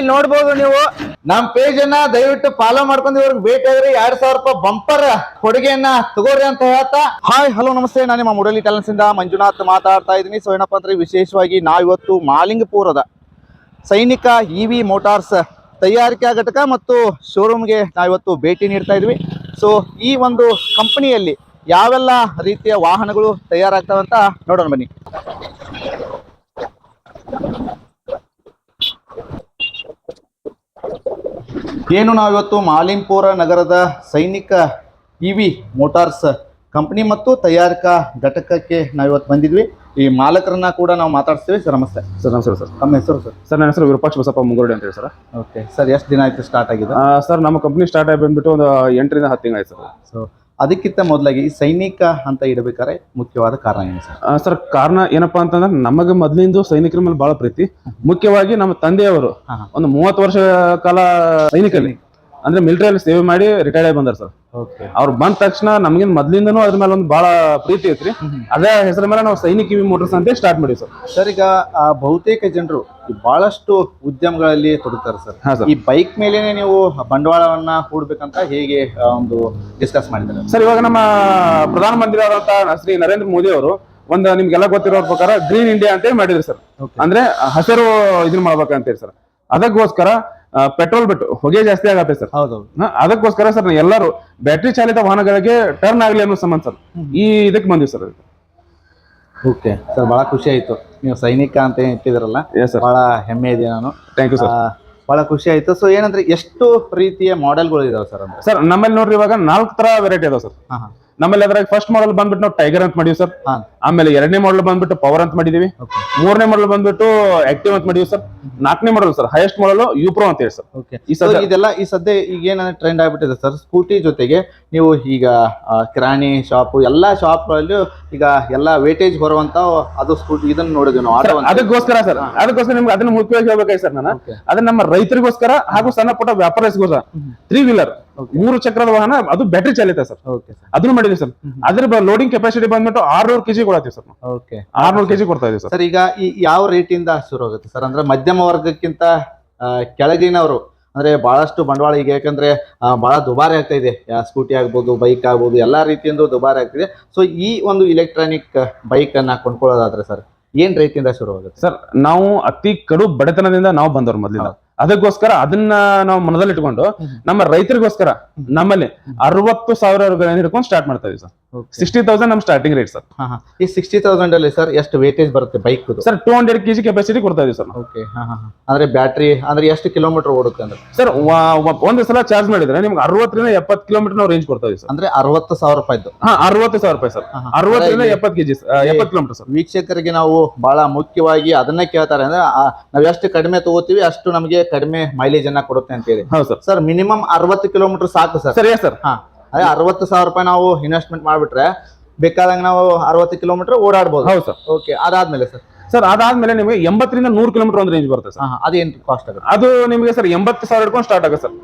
ಇಲ್ಲಿ ನೋಡ್ಬೋದು ನೀವು? ನಮ್ ಪೇಜ್ ಅನ್ನ ದಯವಿಟ್ಟು ಫಾಲೋ ಮಾಡ್ಕೊಂಡು ಇವ್ರಿಗೆ ಭೇಟಿ ಆದ್ರೆ ಎರಡ್ ಸಾವಿರ ರೂಪಾಯಿ ಬಂಪರ್ ಕೊಡುಗೆಯನ್ನ ತಗೋರಿ ಅಂತ ಹೇಳ್ತಾ. ಹಾಯ್ ಹಲೋ ನಮಸ್ತೆ. ನಾನು ನಿಮ್ಮ ಮುರಳಿ ಟ್ಯಾಲೆನ್ಸ್ ಇಂದ ಮಂಜುನಾಥ್ ಮಾತಾಡ್ತಾ ಇದೀನಿ ಸೊ ಏನಪ್ಪ ಅಂದ್ರೆ ವಿಶೇಷವಾಗಿ ನಾವಿವತ್ತು ಮಾಲಿಂಗಪುರದ ಸೈನಿಕ ಇವಿ ವಿ ಮೋಟಾರ್ಸ್ ತಯಾರಿಕಾ ಘಟಕ ಮತ್ತು ಶೋರೂಮ್ಗೆ ನಾವಿವತ್ತು ಭೇಟಿ ನೀಡ್ತಾ ಇದ್ವಿ. ಸೊ ಈ ಒಂದು ಕಂಪನಿಯಲ್ಲಿ ಯಾವೆಲ್ಲ ರೀತಿಯ ವಾಹನಗಳು ತಯಾರಾಗ್ತಾವಂತ ನೋಡೋಣ ಬನ್ನಿ. ಏನು ನಾವಿವತ್ತು ಮಾಲಿಂಪುರ ನಗರದ ಸೈನಿಕ ಇ ವಿ ಮೋಟಾರ್ಸ್ ಕಂಪನಿ ಮತ್ತು ತಯಾರಿಕಾ ಘಟಕಕ್ಕೆ ನಾವಿವತ್ತು ಬಂದಿದ್ವಿ. ಈ ಮಾಲಕರನ್ನ ಕೂಡ ನಾವು ಮಾತಾಡ್ತೀವಿ ಸರ್ ನಮಸ್ತೆ. ಸರ್ ನಮಸ್ಕಾರ ಸರ್. ನಮ್ಮ ಹೆಸರು ಸರ್? ಸರ್ ನನ್ನ ಹೆಸರು ವಿರೂಪಾಕ್ಷ ಬಸಪ್ಪ ಮುಂಗೋಡಿ ಅಂತ ಹೇಳಿ ಸರ್. ಓಕೆ. ಸರ್ ಎಷ್ಟು ದಿನ ಆಯಿತು ಸ್ಟಾರ್ಟ್ ಆಗಿದೆ ಸರ್ ನಮ್ಮ ಕಂಪ್ನಿ ಸ್ಟಾರ್ಟ್ ಆಗಿ ಬಂದ್ಬಿಟ್ಟು ಒಂದು ಎಂಟರಿಂದ ಹತ್ತು ತಿಂಗಳು ಆಯ್ತು ಸರ್. ಸೊ ಅದಕ್ಕಿಂತ ಮೊದಲಾಗಿ ಈ ಸೈನಿಕ ಅಂತ ಇಡಬೇಕಾದ್ರೆ ಮುಖ್ಯವಾದ ಕಾರಣ ಏನು ಸರ್? ಸರ್ ಕಾರಣ ಏನಪ್ಪಾ ಅಂತಂದ್ರೆ ನಮಗೆ ಮೊದಲಿಂದ ಸೈನಿಕರ ಮೇಲೆ ಬಹಳ ಪ್ರೀತಿ. ಮುಖ್ಯವಾಗಿ ನಮ್ಮ ತಂದೆಯವರು. ಒಂದು ಮೂವತ್ತು ವರ್ಷ ಕಾಲ ಸೈನಿಕಲ್ಲಿ ಅಂದ್ರೆ ಮಿಲಿಟರಿಯಲ್ಲಿ ಸೇವೆ ಮಾಡಿ ರಿಟೈರ್ಡ್ ಆಗಿ ಬಂದಾರ ಸರ್ ಓಕೆ ಅವ್ರು ಬಂದ ತಕ್ಷಣ ನಮ್ಗಿನ್ ಮೊದ್ಲಿಂದನೂ ಅದ್ರ ಮೇಲೆ ಒಂದು ಬಹಳ ಪ್ರೀತಿ ಐತ್ರಿ. ಅದೇ ಹೆಸರ ಮೇಲೆ ನಾವು ಸೈನಿಕ ಇವಿ ಮೋಟರ್ಸ್ ಅಂತ ಸ್ಟಾರ್ಟ್ ಮಾಡಿವಿ ಸರ್ ಸರ್ ಈಗ ಆ, ಬಹುತೇಕ ಜನರು ಬಹಳಷ್ಟು ಉದ್ಯಮಗಳಲ್ಲಿ ತೊಡಗುತ್ತಾರೆ ಸರ್ ಈ ಬೈಕ್ ಮೇಲೇನೆ ನೀವು ಬಂಡವಾಳವನ್ನ ಹೂಡ್ಬೇಕಂತ ಹೇಗೆ ಒಂದು ಡಿಸ್ಕಸ್ ಮಾಡಿದ್ದಾರೆ? ಸರ್ ಇವಾಗ ನಮ್ಮ ಪ್ರಧಾನಮಂತ್ರಿ ಆದಂತಹ ಶ್ರೀ ನರೇಂದ್ರ ಮೋದಿ ಅವರು ಒಂದು ನಿಮ್ಗೆಲ್ಲ ಗೊತ್ತಿರೋ ಪ್ರಕಾರ ಗ್ರೀನ್ ಇಂಡಿಯಾ ಅಂತ ಮಾಡಿದ್ರಿ ಸರ್ ಅಂದ್ರೆ ಹಸಿರು ಇದನ್ನ ಮಾಡ್ಬೇಕಂತೇಳಿ ಸರ್ ಅದಕ್ಕೋಸ್ಕರ ಪೆಟ್ರೋಲ್ ಬಿಟ್ಟು ಹೊಗೆ ಜಾಸ್ತಿ ಆಗತ್ತೆ ಸರ್. ಹೌದು. ಅದಕ್ಕೋಸ್ಕರ ಸರ್ ಎಲ್ಲರೂ ಬ್ಯಾಟ್ರಿ ಚಾಲಿತ ವಾಹನಗಳಿಗೆ ಟರ್ನ್ ಆಗ್ಲಿ ಅನ್ನೋ ಸಂಬಂಧ ಸರ್. ಈ ಇದಕ್ಕೆ ಬಂದಿವಿ ಸರ್ ಓಕೆ. ಸರ್ ಬಹಳ ಖುಷಿ ಆಯ್ತು. ನೀವು ಸೈನಿಕ ಅಂತ ಏನ್ ಇಟ್ಟಿದ್ರಲ್ಲ ಬಹಳ ಹೆಮ್ಮೆ ಇದೆ ನಾನು. ಥ್ಯಾಂಕ್ ಯು ಸರ್ ಬಹಳ ಖುಷಿ ಆಯ್ತು. ಸೊ ಏನಂದ್ರೆ ಎಷ್ಟು ರೀತಿಯ ಮಾಡೆಲ್ಗಳು ಇದಾವೆ ಸರ್ ಅಂದ್ರೆ ಸರ್ ನಮ್ಮಲ್ಲಿ ನೋಡ್ರಿ ಇವಾಗ ನಾಲ್ಕು ತರ ವೆರೈಟಿ ಇದಾವೆ ಸರ್. ನಮ್ಮಲ್ಲಿ ಅದ್ರಾಗ ಫಸ್ಟ್ ಮಾಡಲ್ ಬಂದ್ಬಿಟ್ಟು ನಾವು ಟೈಗರ್ ಅಂತ ಮಾಡಿವಿ ಸರ್. ಆಮೇಲೆ ಎರಡನೇ ಮಾಡಲ್ ಬಂದ್ಬಿಟ್ಟು ಪವರ್ ಅಂತ ಮಾಡಿದೀವಿ. ಮೂರನೇ ಮಾಡಲ್ ಬಂದ್ಬಿಟ್ಟು ಆಕ್ಟಿವ್ ಅಂತ ಮಾಡಿವಿ ಸರ್. ನಾಲ್ಕನೇ ಮಾಡಲ್ ಸರ್ ಹೈಯೆಸ್ಟ್ ಮಾಡಲ್ ಯುಪ್ರೋ ಅಂತ ಹೇಳಿ ಸರ್. ಈ ಇದೆಲ್ಲ ಈ ಸದ್ಯ ಈಗ ಏನಂದ್ರೆ ಟ್ರೆಂಡ್ ಆಗ್ಬಿಟ್ಟಿದೆ ಸರ್. ಸ್ಕೂಟಿ ಜೊತೆಗೆ ನೀವು ಈಗ ಕಿರಾಣಿ ಶಾಪ್ ಎಲ್ಲಾ ಶಾಪ್ಗಳಲ್ಲೂ ಈಗ ಎಲ್ಲಾ ವೇಟೇಜ್ ಬರುವಂತ ಅದು ಸ್ಕೂಟಿ ಇದನ್ನ ನೋಡಿದ್ವಿ ನಾವು. ಅದಕ್ಕೋಸ್ಕರ ಸರ್. ಅದಕ್ಕೋಸ್ಕರ ನಿಮ್ಗೆ ಅದನ್ನ ಮುಖ್ಯವಾಗಿ ಹೇಳ್ಬೇಕಾಗಿ ಸರ್ ನಾನು. ಅದನ್ನ ನಮ್ಮ ರೈತರಿಗೋಸ್ಕರ ಹಾಗೂ ಸಣ್ಣ ಪುಟ್ಟ ವ್ಯಾಪಾರಸ್ಗೋಸ್ಕರ ತ್ರೀ ವೀಲರ್ ಮೂರು ಚಕ್ರದ ವಾಹನ ಅದು ಬ್ಯಾಟ್ರಿ ಚಾಲಿತ ಸರ್. ಓಕೆ ಸರ್ ಅದನ್ನು ಮಾಡಿದೀವಿ ಸರ್. ಅದ್ರ ಲೋಡಿಂಗ್ ಕೆಪಾಸಿಟಿ ಬಂದ್ಬಿಟ್ಟು ಆರ್ನೂರು ಕೆಜಿ ಕೊಡತ್ತೀವಿ ಸರ್ ಓಕೆ ಆರ್ನೂರು ಕೆಜಿ ಕೊಡ್ತಾ ಇದೀವಿ ಸರ್. ಸರ್ ಈಗ ಈ ಯಾವ ರೇಟಿಂದ ಶುರು ಆಗುತ್ತೆ ಸರ್? ಅಂದ್ರೆ ಮಧ್ಯಮ ವರ್ಗಕ್ಕಿಂತ ಕೆಳಗಿನವರು ಅಂದ್ರೆ ಬಹಳಷ್ಟು ಬಂಡವಾಳ ಈಗ ಯಾಕಂದ್ರೆ ಬಹಳ ದುಬಾರಿ ಆಗ್ತಾ ಇದೆ. ಸ್ಕೂಟಿ ಆಗ್ಬೋದು ಬೈಕ್ ಆಗ್ಬೋದು ಎಲ್ಲಾ ರೀತಿಯಿಂದ ದುಬಾರಿ ಆಗ್ತಿದೆ ಸೊ ಈ ಒಂದು ಇಲೆಕ್ಟ್ರಾನಿಕ್ ಬೈಕ್ ಅನ್ನ ಕೊಂಡ್ಕೊಳ್ಳೋದಾದ್ರೆ ಸರ್ ಏನ್ ರೇಟಿಂದ ಶುರು ಆಗುತ್ತೆ? ಸರ್ ನಾವು ಅತಿ ಕಡು ಬಡತನದಿಂದ ನಾವು ಬಂದವ್ರು ಮೊದ್ಲಿಂದ. ಅದಕ್ಕೋಸ್ಕರ ಅದನ್ನ ನಾವು ಮನದಲ್ಲಿ ಇಟ್ಕೊಂಡು ನಮ್ಮ ರೈತರಿಗೋಸ್ಕರ ನಮ್ಮಲ್ಲಿ ಅರವತ್ತು ಸಾವಿರ ಹಿಡ್ಕೊಂಡು ಸ್ಟಾರ್ಟ್ ಮಾಡ್ತಾ ಇದೀವಿ ಸರ್. ಸಿಕ್ಸ್ಟಿ ತೌಸಂಡ್ ನಮ್ ಸ್ಟಾರ್ಟಿಂಗ್ ರೇಟ್ ಸರ್ ಈ ಸಿಕ್ಸ್ಟಿ ತೌಸಂಡ್ ಅಲ್ಲಿ ಸರ್ ಎಷ್ಟು ವೇಟೇಜ್ ಬರುತ್ತೆ bike sir two hundred KG capacity ಕೊಡ್ತಾ ಇದೀವಿ ಸರ್ ಓಕೆ. ಅಂದ್ರೆ ಬ್ಯಾಟ್ರಿ ಅಂದ್ರೆ ಎಷ್ಟು ಕಿಲೋಮೀಟರ್ ಓಡುತ್ತೆ ಅಂದ್ರೆ? ಸರ್ ಒಂದು ಸಲ ಚಾರ್ಜ್ ಮಾಡಿದ್ರೆ ನಿಮ್ಗೆ ಅರವತ್ತರಿಂದ ಎಪ್ಪತ್ತು ಕಿಲೋಮೀಟರ್ ನಾವು ರೇಂಜ್ ಕೊಡ್ತಾ ಇದೀವಿ ಸರ್ ಅಂದ್ರೆ ಅರವತ್ತು ಸಾವಿರ ರೂಪಾಯಿ ಹಾ ಅರವತ್ತು ಸಾವಿರ ರೂಪಾಯಿ ಸರ್. ಅರವತ್ತರಿಂದ ಎಪ್ಪತ್ತು ಕೆಜಿ ಎಪ್ಪತ್ತು ಕಿಲೋಮೀಟರ್ ಸರ್ ವೀಕ್ಷಕರಿಗೆ ನಾವು ಬಹಳ ಮುಖ್ಯವಾಗಿ ಅದನ್ನ ಕೇಳ್ತಾರೆ ಅಂದ್ರೆ ನಾವ್ ಎಷ್ಟು ಕಡಿಮೆ ತಗೋತೀವಿ ಅಷ್ಟು ನಮಗೆ ಕಡಿಮೆ ಮೈಲೇಜ್ ಅನ್ನ ಕೊಡುತ್ತೆ ಅಂತ ಹೇಳಿ. ಹೌದು ಸರ್ ಮಿನಿಮಮ್ ಅರವತ್ತು ಕಿಲೋಮೀಟರ್ ಸಾಕು ಸರ್ ಸರಿ ಸರ್ ಹಾ. ಅದೇ ಅರವತ್ತು ಸಾವಿರ ರೂಪಾಯಿ ನಾವು ಇನ್ವೆಸ್ಟ್ಮೆಂಟ್ ಮಾಡ್ಬಿಟ್ರೆ ಬೇಕಾದಂಗ ನಾವು ಅರವತ್ತು ಕಿಲೋಮೀಟರ್ ಓಡಾಡ್ಬೋದು. ಹೌದು ಸರ್. ಓಕೆ ಅದಾದ್ಮೇಲೆ ಸರ್. ಸರ್ ಅದಾದ್ಮೇಲೆ ನಿಮಗೆ ಎಂಬತ್ತರಿಂದ ನೂರು ಕಿಲೋಮೀಟರ್ ಒಂದು ರೇಂಜ್ ಬರುತ್ತೆ ಸರ್. ಅದೇನ್ ಕಾಸ್ಟ್ ಆಗುತ್ತೆ? ಅದು ನಿಮಗೆ ಸರ್ ಎಂಬತ್ತು ಸಾವಿರ ಹಿಡ್ಕೊಂಡು ಸ್ಟಾರ್ಟ್ ಆಗುತ್ತೆ ಸರ್.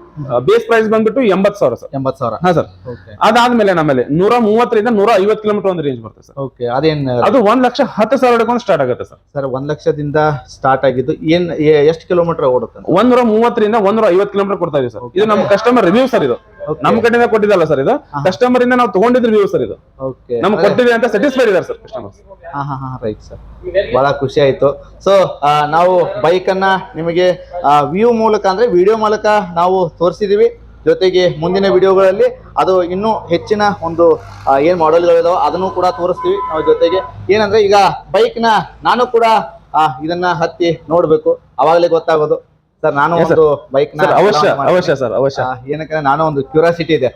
ಬೇಸ್ ಪ್ರೈಸ್ ಬಂದ್ಬಿಟ್ಟು ಎಂಬತ್ತು ಸಾವಿರ ಸರ್. ಎಂಬತ್ತು ಸಾವಿರ. ಹಾಂ ಸರ್. ಓಕೆ ಅದಾದ್ಮೇಲೆ ನಮ್ಮಲ್ಲಿ ನೂರ ಮೂವತ್ತರಿಂದ ನೂರ ಐವತ್ತು ಕಿಲೋಮೀಟರ್ ಒಂದು ರೇಂಜ್ ಬರುತ್ತೆ ಸರ್. ಓಕೆ ಅದೇನ್ ಅದು ಒಂದ್ ಲಕ್ಷ ಹತ್ತು ಸಾವಿರ ಹಿಡ್ಕೊಂಡು ಸ್ಟಾರ್ಟ್ ಆಗುತ್ತೆ ಸರ್. ಸರ್ ಒಂದ್ ಲಕ್ಷದಿಂದ ಸ್ಟಾರ್ಟ್ ಆಗಿದ್ದು ಏನ್ ಎಷ್ಟು ಕಿಲೋಮೀಟರ್ ಓಡುತ್ತೆ ಒಂದ್ ಒಂದೂರ ಮೂವತ್ತರಿಂದ ಒಂದೂರ ಐವತ್ತು ಕಿಲೋಮೀಟರ್ ಕೊಡ್ತಾ ಇದೆ ಸರ್. ಇದು ನಮ್ಮ ಕಸ್ಟಮರ್ ರಿವ್ಯೂ ಸರ್ ಇದು. ನಮ್ಮ ಕಡೆಯಿಂದ ಕೊಟ್ಟಿದ್ದಲ್ಲ ಸರ್ ಇದು. ಕಸ್ಟಮರ್ ಇಂದ ನಾವು ತಗೊಂಡಿದ್ರು ವ್ಯೂ ಸರ್ ಇದು. ನಮ್ಗೆ ಕೊಟ್ಟಿದೆ ಅಂತ ಸ್ಯಾಟಿಸ್ಫೈಡ್ ಇದಾರೆ ಸರ್ ಕಸ್ಟಮರ್ಸ್ ಹಾ ಹಾ ಹಾ ರೈಟ್ ಸರ್ ಬಹಳ ಖುಷಿ ಆಯ್ತು. ಸೊ ನಾವು ಬೈಕ್ ಅನ್ನ ನಿಮಗೆ ವ್ಯೂ ಮೂಲಕ ಅಂದ್ರೆ ವಿಡಿಯೋ ಮೂಲಕ ನಾವು ತೋರಿಸಿದೀವಿ. ಜೊತೆಗೆ ಮುಂದಿನ ವಿಡಿಯೋಗಳಲ್ಲಿ ಅದು ಇನ್ನೂ ಹೆಚ್ಚಿನ ಒಂದು ಏನು ಏನ್ ಮಾಡೆಲ್ಗಳಿದಾವೆ ಅದನ್ನು ಕೂಡ ತೋರಿಸ್ತೀವಿ. ನಾವು ಜೊತೆಗೆ ಏನಂದ್ರೆ ಈಗ ಬೈಕ್ನ ನಾನು ಕೂಡ ಇದನ್ನ ಹತ್ತಿ ನೋಡ್ಬೇಕು. ಅವಾಗಲೇ ಗೊತ್ತಾಗೋದು. ಸರ್ ನಾನು. ಒಂದು ಬೈಕ್ ಸರ್ ಅವಶ್ಯ ಅವಶ್ಯ ಸರ್ ಅವಶ್ಯ. ಏನಕ್ಕೆ ನಾನು ಒಂದು ಕ್ಯೂರಿಯಾಸಿಟಿ ಇದೆ.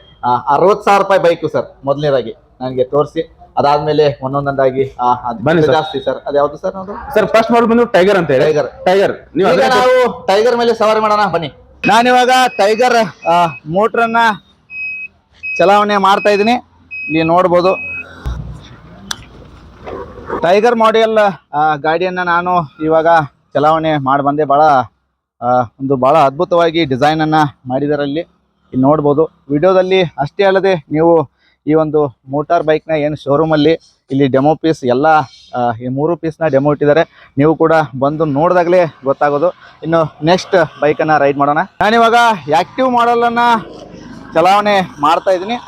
ಅರವತ್ ಸಾವಿರ ರೂಪಾಯಿ ಬೈಕು ಸರ್ ಮೊದಲನೇದಾಗಿ ನನಗೆ ತೋರಿಸಿ. ಅದಾದ್ಮೇಲೆ ಒಂದೊಂದೊಂದಾಗಿ ಅದ್ ಬನ್ನಿ ಜಾಸ್ತಿ ಸರ್. ಅದ್ಯಾವ್ದು ಸರ್ ಅದು? ಸರ್ ಫಸ್ಟ್ ಮಾಡಲ್ ಬಂದು ಟೈಗರ್ ಅಂತ ಹೇಳಿ. ಟೈಗರ್ ಟೈಗರ್ ನೀವು ನಾವು ಟೈಗರ್ ಮೇಲೆ ಸವಾರಿ ಮಾಡೋಣ ಬನ್ನಿ. ನಾನಿವಾಗ ಟೈಗರ್ ಮೋಟ್ರನ್ನ ಚಲಾವಣೆ ಮಾಡ್ತಾ ಇದ್ದೀನಿ. ಇಲ್ಲಿ ನೋಡ್ಬೋದು. ಟೈಗರ್ ಮಾಡೆಲ್ ಗಾಡಿಯನ್ನ ನಾನು ಇವಾಗ ಚಲಾವಣೆ ಮಾಡಿ ಬಂದೆ. ಭಾಳ ಒಂದು ಭಾಳ ಅದ್ಭುತವಾಗಿ ಡಿಸೈನನ್ನು ಮಾಡಿದಾರೆ ಅಲ್ಲಿ ಇಲ್ಲಿ ನೋಡ್ಬೋದು. ವಿಡಿಯೋದಲ್ಲಿ ಅಷ್ಟೇ ಅಲ್ಲದೆ ನೀವು ಈ ಒಂದು ಮೋಟಾರ್ ಬೈಕ್ನ ಏನು ಶೋರೂಮಲ್ಲಿ ಇಲ್ಲಿ ಡೆಮೋ ಪೀಸ್ ಎಲ್ಲ ಈ ಮೂರು ಪೀಸ್ನ ಡೆಮೋ ಇಟ್ಟಿದ್ದಾರೆ. ನೀವು ಕೂಡ ಬಂದು ನೋಡಿದಾಗಲೇ ಗೊತ್ತಾಗೋದು. ಇನ್ನು ನೆಕ್ಸ್ಟ್ ಬೈಕನ್ನು ರೈಡ್ ಮಾಡೋಣ. ನಾನಿವಾಗ ಆ್ಯಕ್ಟಿವ್ ಮಾಡಲನ್ನು ಚಲಾವಣೆ ಮಾಡ್ತಾ ಇದ್ದೀನಿ.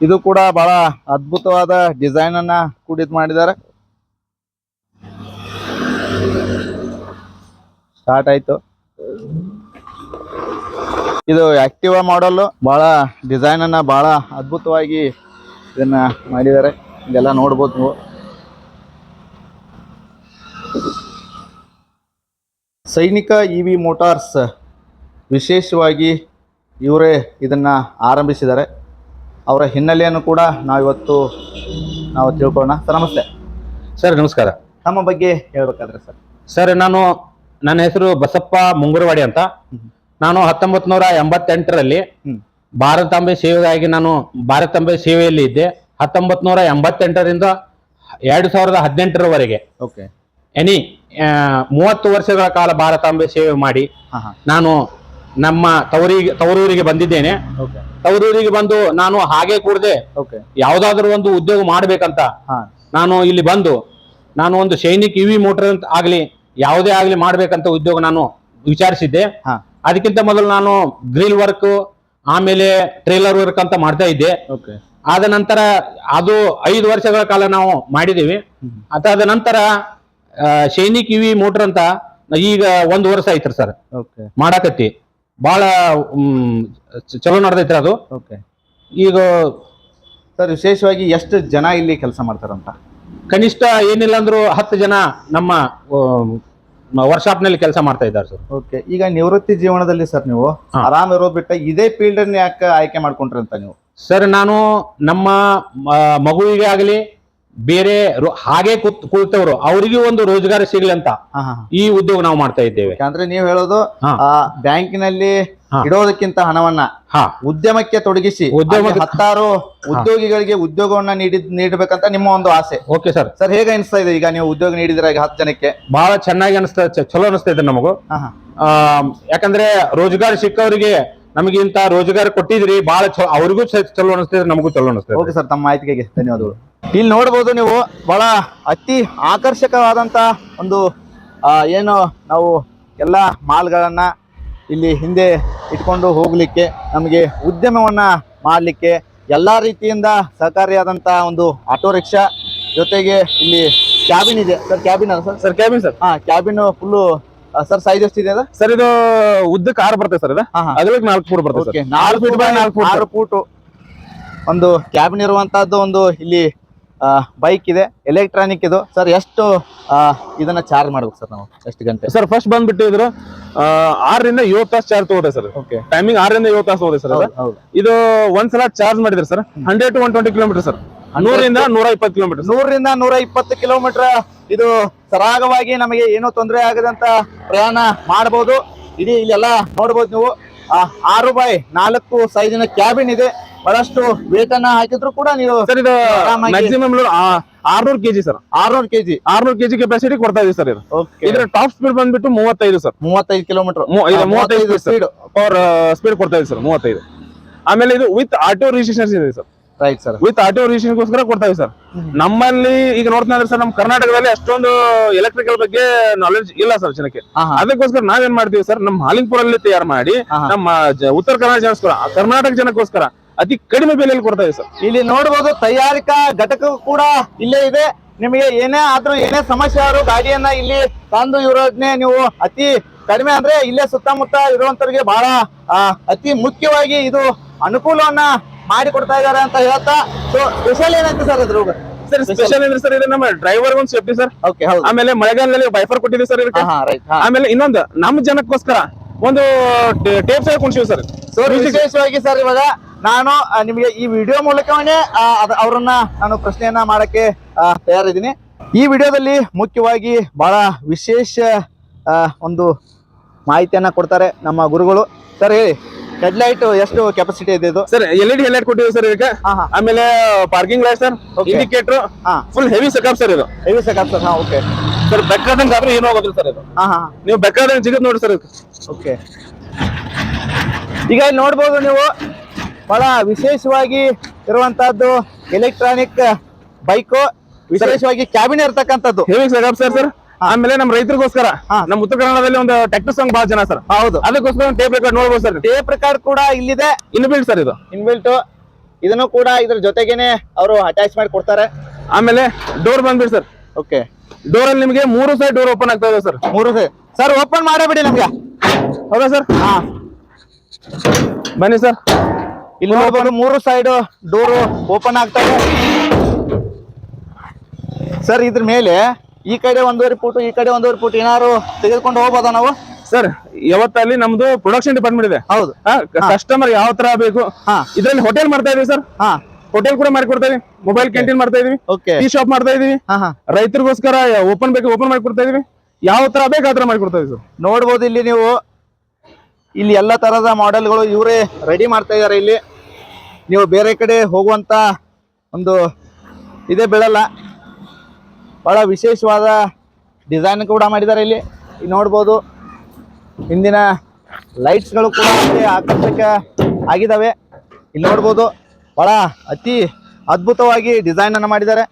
ಇದು ಕೂಡ ಬಹಳ ಅದ್ಭುತವಾದ ಡಿಸೈನನ್ನು ಕೂಡಿದ್ ಮಾಡಿದ್ದಾರೆ. ಸ್ಟಾರ್ಟ್ ಆಯ್ತು. ಇದು ಆಕ್ಟಿವಾ ಮಾಡಲು ಬಹಳ ಡಿಸೈನ್ ಅನ್ನ ಬಹಳ ಅದ್ಭುತವಾಗಿ ಇದನ್ನ ಮಾಡಿದ್ದಾರೆ. ಇದೆಲ್ಲ ನೋಡ್ಬೋದು ನೀವು. ಸೈನಿಕ ಇ ವಿ ಮೋಟಾರ್ಸ್ ವಿಶೇಷವಾಗಿ ಇವರೇ ಇದನ್ನ ಆರಂಭಿಸಿದ್ದಾರೆ. ಅವರ ಹಿನ್ನೆಲೆಯನ್ನು ಕೂಡ ನಾವಿವತ್ತು ನಾವು ತಿಳ್ಕೊಳ್ಳೋಣ. ಸರ್ ನಮಸ್ತೆ. ಸರ್ ನಮಸ್ಕಾರ. ತಮ್ಮ ಬಗ್ಗೆ ಹೇಳ್ಬೇಕಾದ್ರೆ ಸರ್. ಸರ್ ನಾನು ನನ್ನ ಹೆಸರು ಬಸಪ್ಪ ಮುಂಗುರವಾಡಿ ಅಂತ. ನಾನು ಹತ್ತೊಂಬತ್ ನೂರ ಎಂಬತ್ತೆಂಟರಲ್ಲಿ ಭಾರತಾಂಬೆ ಸೇವೆಗಾಗಿ ನಾನು ಭಾರತಾಂಬೆ ಸೇವೆಯಲ್ಲಿ ಇದ್ದೆ. ಹತ್ತೊಂಬತ್ ನೂರ ಎಂಬತ್ತೆಂಟರಿಂದ ಎರಡು ಸಾವಿರದ ಹದಿನೆಂಟರವರೆಗೆ. ಓಕೆ. ಎನಿ ಮೂವತ್ತು ವರ್ಷಗಳ ಕಾಲ ಭಾರತಾಂಬೆ ಸೇವೆ ಮಾಡಿ ನಾನು ನಮ್ಮ ತವರಿಗೆ ತವರೂರಿಗೆ ಬಂದಿದ್ದೇನೆ. ಓಕೆ. ತವರೂರಿಗೆ ಬಂದು ನಾನು ಹಾಗೆ ಕೂಡದೆ ಓಕೆ. ಯಾವುದಾದ್ರೂ ಒಂದು ಉದ್ಯೋಗ ಮಾಡ್ಬೇಕಂತ ನಾನು ಇಲ್ಲಿ ಬಂದು ನಾನು ಒಂದು ಸೈನಿಕ್ ಇವಿ ಮೋಟರ್ ಅಂತ ಆಗ್ಲಿ ಯಾವುದೇ ಆಗ್ಲಿ ಮಾಡ್ಬೇಕಂತ ಉದ್ಯೋಗ ನಾನು ವಿಚಾರಿಸಿದ್ದೆ. ಅದಕ್ಕಿಂತ ಮೊದಲು ನಾನು ಗ್ರಿಲ್ ವರ್ಕ್ ಆಮೇಲೆ ಟ್ರೇಲರ್ ವರ್ಕ್ ಅಂತ ಮಾಡ್ತಾ ಇದ್ದೆ. ಆದ ನಂತರ ಅದು ಐದು ವರ್ಷಗಳ ಕಾಲ ನಾವು ಮಾಡಿದ್ದೀವಿ. ಅದಾದ ನಂತರ ಶೈನಿ ಕಿವಿ ಮೋಟರ್ ಅಂತ ಈಗ ಒಂದು ವರ್ಷ ಐತ್ರಿ ಸರ್. ಮಾಡಾಕತ್ತಿ. ಬಹಳ ಚಲೋ ನಡೆದೈತ್ರಿ ಅದು. ಈಗ ಸರ್ ವಿಶೇಷವಾಗಿ ಎಷ್ಟು ಜನ ಇಲ್ಲಿ ಕೆಲಸ ಮಾಡ್ತಾರಂತ? ಕನಿಷ್ಠ ಏನಿಲ್ಲ ಅಂದ್ರೂ ಹತ್ತು ಜನ ನಮ್ಮ ವರ್ಕ್ಶಾಪ್ನಲ್ಲಿ ಕೆಲಸ ಮಾಡ್ತಾ ಇದ್ದಾರೆ ಸರ್ ಓಕೆ ಈಗ ನಿವೃತ್ತಿ ಜೀವನದಲ್ಲಿ ಸರ್ ನೀವು ಹಾ. ಆರಾಮ್ ಇರೋದ್ ಬಿಟ್ಟ ಇದೇ ಫೀಲ್ಡ್ ಅನ್ನ ಯಾಕೆ ಆಯ್ಕೆ ಮಾಡ್ಕೊಂಡ್ರಿ ಅಂತ ನೀವು ಸರ್ ನಾನು ನಮ್ಮ ಮಗುವಿಗೆ ಆಗಲಿ ಬೇರೆ ಹಾಗೆ ಕೂತ್ ಕುಳಿತವರು ಅವರಿಗೂ ಒಂದು ರೋಜಗಾರ ಸಿಗ್ಲಿ ಅಂತ ಈ ಉದ್ಯೋಗ ನಾವು ಮಾಡ್ತಾ ಇದ್ದೇವೆ. ಅಂದ್ರೆ ನೀವು ಹೇಳೋದು ಬ್ಯಾಂಕಿನಲ್ಲಿ ಇಡೋದಕ್ಕಿಂತ ಹಣವನ್ನ ಹಾ. ಉದ್ಯಮಕ್ಕೆ ತೊಡಗಿಸಿ ಉದ್ಯಮ ಹತ್ತಾರು ಉದ್ಯೋಗಿಗಳಿಗೆ ಉದ್ಯೋಗವನ್ನ ನೀಡಿ ನೀಡಬೇಕಂತ ನಿಮ್ಮ ಒಂದು ಆಸೆ. Okay sir. ಸರ್ ಹೇಗೆ ಅನಿಸ್ತಾ ಇದೆ ಈಗ ನೀವು ಉದ್ಯೋಗ ನೀಡಿದ್ರೆ ಈಗ ಹತ್ತು ಜನಕ್ಕೆ? ಬಹಳ ಚೆನ್ನಾಗಿ ಅನಿಸ್ತಾ ಚಲೋ ಅನಿಸ್ತಾ ಇದೆ ನಮಗೂ. ಯಾಕಂದ್ರೆ ರೋಜ್ಗಾರ ಸಿಕ್ಕವರಿಗೆ ನಮಗೆ ಇಂತ ರೋಜಗಾರ ಕೊಟ್ಟಿದ್ರಿ ಬಹಳ ಚಲೋ ಅವ್ರಿಗೂ ಚಲೋ ಅನಿಸ್ತಿದ್ರೆ ನಮಗೂ ಚಲೋ ಅನಿಸ್ತದೆ ಓಕೆ ಸರ್ ತಮ್ಮ ಮಾಹಿತಿಗೆ ಧನ್ಯವಾದಗಳು. ಇಲ್ಲಿ ನೋಡ್ಬೋದು ನೀವು ಬಹಳ ಅತಿ ಆಕರ್ಷಕವಾದಂತ ಒಂದು ಏನು ನಾವು ಎಲ್ಲ ಮಾಲ್ಗಳನ್ನು ಇಲ್ಲಿ ಹಿಂದೆ ಇಟ್ಕೊಂಡು ಹೋಗಲಿಕ್ಕೆ ನಮಗೆ ಉದ್ಯಮವನ್ನ ಮಾಡಲಿಕ್ಕೆ ಎಲ್ಲ ರೀತಿಯಿಂದ ಸಹಕಾರಿಯಾದಂಥ ಒಂದು ಆಟೋ ರಿಕ್ಷಾ ಜೊತೆಗೆ ಇಲ್ಲಿ ಕ್ಯಾಬಿನ್ ಇದೆ. ಸರ್ ಕ್ಯಾಬಿನ್ ಅಲ್ಲ ಸರ್ ಸರ್ ಕ್ಯಾಬಿನ್ ಸರ್ ಹಾಂ ಕ್ಯಾಬಿನ್ ಫುಲ್ಲು ಸರ್ ಸೈಜ್ ಎಷ್ಟಿದೆ ಅದ? ಸರ್ ಇದು ಉದ್ದ ಕಾರ್ ಬರ್ತದೆ ಸರ್ ಇದು. ಅದ್ರಲ್ಲಿ ನಾಲ್ಕು ಫೂಟ್ ಬರ್ತದೆ ನಾಲ್ಕು ಫೀಟ್ ಬೈ ನಾಲ್ಕು ಫೂಟ್ ಆರು ಫೂಟು ಒಂದು ಕ್ಯಾಬಿನ್ ಇರುವಂತಹದ್ದು ಒಂದು ಇಲ್ಲಿ ಬೈಕ್ ಇದೆ ಎಲೆಕ್ಟ್ರಾನಿಕ್ ಇದು. ಸರ್ ಎಷ್ಟು ಇದನ್ನ ಚಾರ್ಜ್ ಮಾಡ್ಬೇಕು ಸರ್ ನಾವು? ಎಷ್ಟು ಗಂಟೆ? ಸರ್ ಫಸ್ಟ್ ಬಂದ್ಬಿಟ್ಟು ಇದ್ರು ಆರರಿಂದ ಏಳು ತಾಸು ಚಾರ್ಜ್ ತಗೋದೆ ಸರ್ ಟೈಮಿಂಗ್ ಆರರಿಂದ ಏಳು ತಾಸು ತಗೋದೆ ಸರ್ ಇದು ಒಂದ್ಸಲ ಚಾರ್ಜ್ ಮಾಡಿದ್ರೆ sir hundred to one twenty kilometre sir ನೂರಿಂದ ನೂರ ಇಪ್ಪತ್ತು ಕಿಲೋಮೀಟರ್ ನೂರಿಂದ ನೂರ ಇಪ್ಪತ್ತು ಕಿಲೋಮೀಟರ್ ಇದು ಸರಾಗವಾಗಿ ನಮಗೆ ಏನೋ ತೊಂದರೆ ಆಗದಂತ ಪ್ರಯಾಣ ಮಾಡಬಹುದು ಇಡೀ ಇಲ್ಲೆಲ್ಲ ನೋಡ್ಬೋದು ನೀವು. ಆರು ಬೈ ನಾಲ್ಕು ಸೈಜಿನ ಕ್ಯಾಬಿನ್ ಇದೆ. ಬಹಳಷ್ಟು ವೇತನ ಹಾಕಿದ್ರು ಕೂಡ ನೀವು ಸರ್ ಇದು ಮ್ಯಾಕ್ಸಿಮಮ್ ಆರ್ನೂರು ಕೆಜಿ ಸರ್. ಆರ್ನೂರು ಕೆಜಿ. ಆರ್ನೂರು ಕೆಜಿ ಕೆಪಾಸಿಟಿ ಕೊಡ್ತಾ ಇದೆ ಸರ್ ಇದು. ಇದ್ರ ಟಾಪ್ ಸ್ಪೀಡ್ ಬಂದ್ಬಿಟ್ಟು ಮೂವತ್ತೈದು ಸರ್. ಮೂವತ್ತೈದು ಕಿಲೋಮೀಟರ್ ಮೂವತ್ತೈದು ಸ್ಪೀಡ್ ಪವರ್ ಸ್ಪೀಡ್ ಕೊಡ್ತಾ ಇದೆ ಸರ್ ಮೂವತ್ತೈದು. ಆಮೇಲೆ ಇದು ವಿತ್ ಆಟೋ ರಿಜಿಸ್ಟ್ರೇಷನ್ ಇದೆ sir. Right sir with auto ರಿಜಿಸ್ಟ್ರೇಷನ್ಗೋಸ್ಕರ ಕೊಡ್ತಾ ಇದೆ ಸರ್ ನಮ್ಮಲ್ಲಿ ಈಗ ನೋಡ್ತಾ ಇದ್ರೆ ಸರ್ ನಮ್ಮ ಕರ್ನಾಟಕದಲ್ಲಿ ಅಷ್ಟೊಂದು ಎಲೆಕ್ಟ್ರಿಕಲ್ ಬಗ್ಗೆ ನಾಲೆಜ್ ಇಲ್ಲ ಸರ್ ಜನಕ್ಕೆ. ಅದಕ್ಕೋಸ್ಕರ ನಾವೇನ್ ಮಾಡ್ತೀವಿ ಸರ್ ನಮ್ಮ ಹಾಲಿಂಗ್ಪುರಲ್ಲಿ ತಯಾರು ಮಾಡಿ. ನಮ್ಮ ಉತ್ತರ ಕರ್ನಾಟಕ ಜನಕ್ಕೋಸ್ಕರ ಕರ್ನಾಟಕ ಜನಕ್ಕೋಸ್ಕರ ಅತಿ ಕಡಿಮೆ ಬೆಲೆಯಲ್ಲಿ ಕೊಡ್ತಾ ಇದೆ ಸರ್ ಇಲ್ಲಿ ನೋಡಬಹುದು ತಯಾರಿಕಾ ಘಟಕ ಕೂಡ ಇಲ್ಲೇ ಇದೆ. ನಿಮಗೆ ಏನೇ ಆದ್ರೂ ಏನೇ ಸಮಸ್ಯೆ ಆದ್ರೂ ಗಾಡಿಯನ್ನ ಇಲ್ಲಿ ತಂದು ಇರೋದನ್ನೇ ನೀವು ಅತಿ ಕಡಿಮೆ ಅಂದ್ರೆ ಇಲ್ಲೇ ಸುತ್ತಮುತ್ತ ಇರುವಂತವ್ರಿಗೆ ಬಹಳ ಅತಿ ಮುಖ್ಯವಾಗಿ ಇದು ಅನುಕೂಲವನ್ನ ಮಾಡಿ ಕೊಡ್ತಾ ಇದಾರೆ ಅಂತ ಹೇಳ್ತಾ ಸೊ ಸ್ಪೆಷಲ್ ಏನಂತ ಸರ್ ಅದ್ರ ಸರ್ ಸ್ಪೆಷಲ್ ಅಂದ್ರೆ ಸರ್ ಇದು ನಮ್ಮ ಡ್ರೈವರ್ ಒಂದು ಸೇಫ್ಟಿ ಸರ್ ಓಕೆ ಹೌದು. ಆಮೇಲೆ ಮಳೆಗಾಲದಲ್ಲಿ ಬೈಫರ್ ಕೊಟ್ಟಿದ್ದೀವಿ ಸರ್ ಇದಕ್ಕೆ. ಆಮೇಲೆ ಇನ್ನೊಂದು ನಮ್ಮ ಜನಕ್ಕೋಸ್ಕರ ಒಂದು ಟೇಪ್ ಸಹ ಕುಣಿಸಿವಿ ಸರ್ ಸೊ ವಿಶೇಷವಾಗಿ ಸರ್ ಇವಾಗ ನಾನು ನಿಮಗೆ ಈ ವಿಡಿಯೋ ಮೂಲಕವೇ ಅವರನ್ನ ನಾನು ಪ್ರಶ್ನೆಯನ್ನ ಮಾಡಕ್ಕೆ ತಯಾರಿದ್ದೀನಿ. ಈ ವಿಡಿಯೋದಲ್ಲಿ ಮುಖ್ಯವಾಗಿ ಬಹಳ ವಿಶೇಷ ಒಂದು ಮಾಹಿತಿಯನ್ನ ಕೊಡ್ತಾರೆ ನಮ್ಮ ಗುರುಗಳು. ಸರ್ ಹೇಳಿ. ಹೆಡ್ಲೈಟ್ ಎಷ್ಟು ಕೆಪಾಸಿಟಿ ಇದೆ ಇದು? Sir L E D D light ಕೊಟ್ಟಿದ್ದೀವಿ ಸರ್ ಇದಕ್ಕೆ. ಆಮೇಲೆ ಪಾರ್ಕಿಂಗ್ ಲೈಟ್ ಸರ್. ಇಂಡಿಕೇಟರ್ ಹಾ. ಫುಲ್ ಹೆವಿ ಸೆಕಪ್ ಸರ್ ಇದು. ಹೆವಿ ಸೆಕಪ್ ಸರ್ ಹಾ ಓಕೆ ಸರ್ ಬೆಕ್ಕಾದಂಗೆ ಆದ್ರೆ ಏನು ಹೋಗೋದಿಲ್ಲ ಸರ್ ಇದು. ಹಾ ಹಾ. ನೀವು ಬೆಕ್ಕಾದಂಗೆ ಸಿಗುತ್ತೆ ನೋಡಿ ಸರ್ ಓಕೆ ಈಗ ಇಲ್ಲಿ ನೋಡ್ಬೋದು ನೀವು ಬಹಳ ವಿಶೇಷವಾಗಿ ಇರುವಂತಹದ್ದು ಎಲೆಕ್ಟ್ರಾನಿಕ್ ಬೈಕು ವಿಶೇಷವಾಗಿ ಕ್ಯಾಬಿನ್ ಇರ್ತಕ್ಕಂಥದ್ದು. Heavy setup sir sir. ಆಮೇಲೆ ನಮ್ಮ ರೈತರಿಗೋಸ್ಕರ. ನಮ್ಮ ಉತ್ತರ ಕನ್ನಡದಲ್ಲಿ ಒಂದು ಟೆಕ್ಟರ್ ಸಾಂಗ್ ಬಹಳ ಜನ ಸರ್. ಹೌದು. ಅದಕ್ಕೋಸ್ಕರ ಟೇಪ್ ರೆಕಾರ್ಡ್ ನೋಡ್ಬೋದು ಸರ್ ಟೇಪ್ ರೆಕಾರ್ಡ್ ಕೂಡ ಇಲ್ಲಿದೆ. ಇನ್ಬಿಲ್ಟ್ ಸರ್ ಇದು. ಇನ್ಬಿಲ್ಟ್ ಇದನ್ನು ಕೂಡ ಇದ್ರ ಜೊತೆಗೇನೆ ಅವರು ಅಟ್ಯಾಚ್ ಮಾಡಿ ಕೊಡ್ತಾರೆ. ಆಮೇಲೆ ಡೋರ್ ಬಂದ್ಬಿಡಿ ಸರ್. ಓಕೆ ಡೋರ್ ಅಲ್ಲಿ ನಿಮಗೆ ಮೂರು ಸೈಡ್ ಡೋರ್ ಓಪನ್ ಆಗ್ತಾ ಇದೆ ಸರ್. ಮೂರು ಸೈಡ್ ಸರ್ ಓಪನ್ ಮಾಡಬೇಡಿ ನಮ್ಗೆ. ಹೌದಾ ಸರ್? ಹಾ. ಬನ್ನಿ ಸರ್. ಇಲ್ಲಿ ನೋಡ್ಬೋದು ಮೂರು ಸೈಡ್ ಡೋರು ಓಪನ್ ಆಗ್ತವೆ ಸರ್ ಇದ್ರ ಮೇಲೆ ಈ ಕಡೆ ಒಂದೂವರೆ ಫೂಟ್ ಈ ಕಡೆ ಒಂದೂವರೆ ಫೂಟ್ ಏನಾದ್ರು ತೆಗೆದುಕೊಂಡು ಹೋಗ್ಬೋದಾ ನಾವು? ಸರ್ ಯಾವತ್ತಲ್ಲಿ ನಮ್ದು ಪ್ರೊಡಕ್ಷನ್ ಡಿಪಾರ್ಟ್ಮೆಂಟ್ ಇದೆ. ಹೌದು. ಕಸ್ಟಮರ್ ಯಾವ ತರ ಬೇಕು? ಹಾ. ಇದ್ರಲ್ಲಿ ಹೋಟೆಲ್ ಮಾಡ್ತಾ ಇದೀವಿ ಸರ್. ಹಾ. ಹೋಟೆಲ್ ಕೂಡ ಮಾಡಿ ಕೊಡ್ತಾ ಇದೀವಿ. ಮೊಬೈಲ್ ಕ್ಯಾಂಟೀನ್ ಮಾಡ್ತಾ ಇದೀವಿ. ಓಕೆ ಟೀ ಶಾಪ್ ಮಾಡ್ತಾ ಇದೀವಿ. ಹಾ ಹಾ. ರೈತರಿಗೋಸ್ಕರ ಓಪನ್ ಬೇಕು ಓಪನ್ ಮಾಡಿ ಕೊಡ್ತಾ ಇದೀವಿ. ಯಾವ ತರ ಬೇಕು ಆ ತರ ಮಾಡಿ ಕೊಡ್ತಾ ಇದೀವಿ ಸರ್. ನೋಡ್ಬೋದು ಇಲ್ಲಿ ನೀವು. ಇಲ್ಲಿ ಎಲ್ಲ ತರದ ಮಾಡೆಲ್ಗಳು ಇವರೇ ರೆಡಿ ಮಾಡ್ತಾ ಇದ್ದಾರೆ ಇಲ್ಲಿ. ನೀವು ಬೇರೆ ಕಡೆ ಹೋಗುವಂತ ಒಂದು ಇದೇ ಬೀಳಲ್ಲ. ಬಹಳ ವಿಶೇಷವಾದ ಡಿಸೈನ್ ಕೂಡ ಮಾಡಿದ್ದಾರೆ ಇಲ್ಲಿ. ನೋಡ್ಬೋದು ಹಿಂದಿನ ಲೈಟ್ಸ್ಗಳು ಕೂಡ ಆಕರ್ಷಕ ಆಗಿದ್ದಾವೆ ಇಲ್ಲಿ ನೋಡ್ಬೋದು ಬಹಳ ಅತಿ ಅದ್ಭುತವಾಗಿ ಡಿಸೈನ್ ಅನ್ನು ಮಾಡಿದ್ದಾರೆ.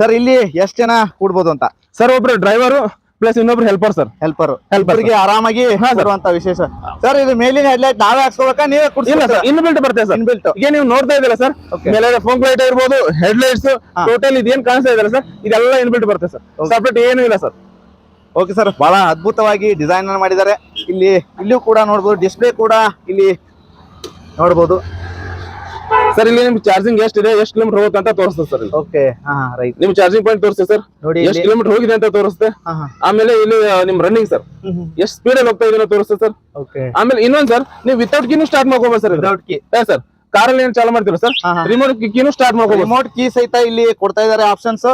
ಸರ್, ಇಲ್ಲಿ ಎಷ್ಟು ಜನ ಕೂಡ್ಬೋದು ಅಂತ? ಸರ್, ಒಬ್ರು ಡ್ರೈವರು. ಪ್ಲಸ್ ಇನ್ನೊಬ್ರು ಹೆಲ್ಪರ್ ಸರ್ ಹೆಲ್ಪರ್ ಹೆಲ್ಪರ್ ಹೆಲ್ಪರ್ಗೆ ಆರಾಮಾಗಿ. ಬರುವಂತ ವಿಶೇಷ. ಸರ್ ಇದು ಮೇಲಿನ ಹೆಡ್ಲೈಟ್ ನಾವೇ ಹಾಕ್ಸ್ಕೊಬೇಕಾ ನೀವೇ ಇಲ್ಲ ಕುಡ್ಸಿಲ್ಲ ಸರ್ ಇನ್ಬಿಲ್ಟ್ ಬರ್ತದೆ ಸರ್ ಇನ್ಬಿಲ್ಟ್ ಈಗ ನೀವು ನೋಡ್ತಾ ಇದ್ದೀರಾ ಸರ್. ಮೇಲೆ ಫೋನ್ ಲೈಟ್ ಇರ್ಬೋದು ಹೆಡ್ಲೈಟ್ಸ್ ಟೋಟಲ್ ಇದೇನ್ ಕಾಣಿಸ್ತಾ ಇದ್ದಾರೆ ಸರ್ ಇದೆಲ್ಲ ಇನ್ಬಿಲ್ಟ್ ಬರ್ತದೆ ಸರ್ ಸಪ್ರೇಟ್ ಏನೂ ಇಲ್ಲ ಸರ್ ಓಕೆ ಸರ್ ಬಹಳ ಅದ್ಭುತವಾಗಿ ಡಿಸೈನ್ ಅನ್ನು ಮಾಡಿದ್ದಾರೆ. ಇಲ್ಲಿ ಇಲ್ಲಿಯೂ ಕೂಡ ನೋಡ್ಬೋದು ಡಿಸ್ಪ್ಲೇ ಕೂಡ ಇಲ್ಲಿ ನೋಡ್ಬೋದು. ಸರ್ ಇಲ್ಲಿ ನಿಮ್ ಚಾರ್ಜಿಂಗ್ ಇದೆ? ಎಷ್ಟು ಕಿಲೋಮೀಟರ್ ಹೋಗುತ್ತೆ ಅಂತ ತೋರಿಸ್ತದೆ ಸರ್ ಓಕೆ ಹಾ ರೈಟ್ ನಿಮ್ ಚಾರ್ಜಿಂಗ್ ಪಾಯಿಂಟ್ ತೋರಿಸ್ತದೆ ಸರ್. ನೋಡಿ ಎಷ್ಟು ಕಿಲೋಮೀಟರ್ ಹೋಗಿದೆ ಅಂತ ತೋರಿಸುತ್ತೆ ಆಮೇಲೆ ಇಲ್ಲಿ ನಿಮ್ ರನ್ನಿಂಗ್ ಸರ್ ಎಷ್ಟು ಸ್ಪೀಡ್ ಅಲ್ಲಿ ಹೋಗ್ತಾ ಇದನ್ನ ತೋರಿಸ್ತದೆ ಸರ್. ಓಕೆ ಆಮೇಲೆ ಇನ್ನೊಂದ್ ಸರ್ ನೀವು ವಿತೌಟ್ ಕೀನು ಸ್ಟಾರ್ಟ್ ಮಾಡ್ಕೋಬೋದು ಸರ್ ವಿತೌಟ್ ಕೀ ಸರ್ ಕಾರಲ್ಲಿ ಏನ್ ಚಾಲು ಮಾಡ್ತೀರಾ ಸರ್. ರಿಮೋಟ್ ಕೀನು ಸ್ಟಾರ್ಟ್ ಮಾಡ್ಕೋಬೋದು. ರಿಮೋಟ್ ಕೀ ಸಹಿತ ಇಲ್ಲಿ ಕೊಡ್ತಾ ಇದಾರೆ ಆಪ್ಷನ್ಸ್